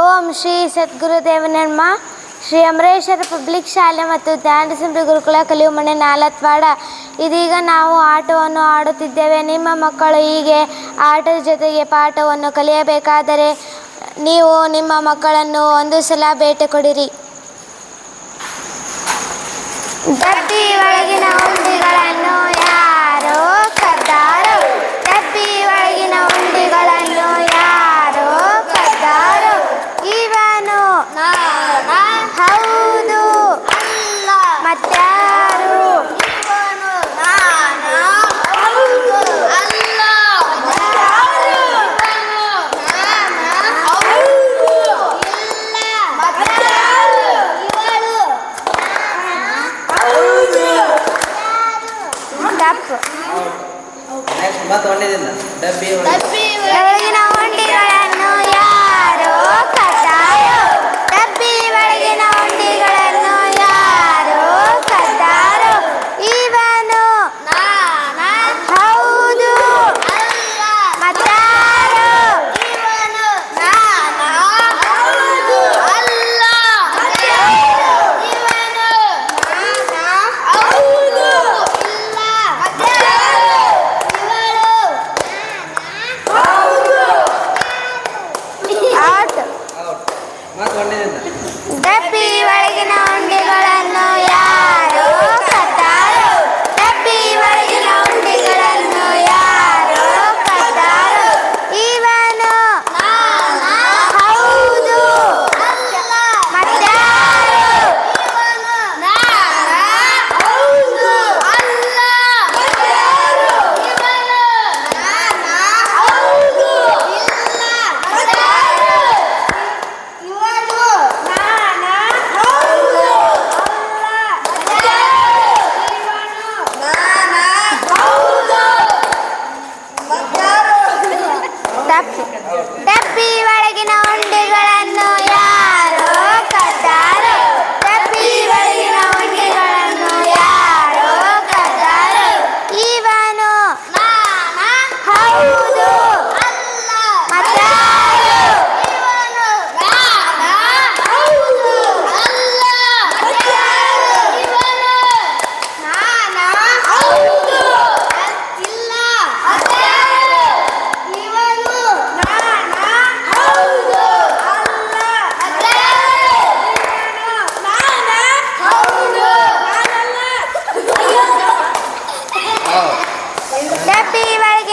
ಓಂ ಶ್ರೀ ಸದ್ಗುರುದೇವನಮ್ಮ ಶ್ರೀ ಅಮರೇಶ್ವರ ಪಬ್ಲಿಕ್ ಶಾಲೆ ಮತ್ತು ಧ್ಯಾನಸಂಬ್ರಿ ಗುರುಕುಲ ಕಲಿಯುಮನೆ ನಾಲತ್ವಾಡ. ಇದೀಗ ನಾವು ಆಟವನ್ನು ಆಡುತ್ತಿದ್ದೇವೆ. ನಿಮ್ಮ ಮಕ್ಕಳು ಹೀಗೆ ಆಟದ ಜೊತೆಗೆ ಪಾಠವನ್ನು ಕಲಿಯಬೇಕಾದರೆ ನೀವು ನಿಮ್ಮ ಮಕ್ಕಳನ್ನು ಒಂದು ಸಲ ಭೇಟಿ ಕೊಡಿರಿ. ಒಳಗಿನ ಉಂಡಿಗಳನ್ನು ಹೌದು. ಮತ್ತಾರು ತಪ್ಪು ನೆಕ್ಸ್ಟ್ ಮತ್ತೆ ಹೊಂಡಿದಿಂದ ಡಬ್ಬಿ ಒಳಗೆ ಒಳಗಿನ ಉಂಡಿಗಳನ್ನು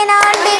hanging on me.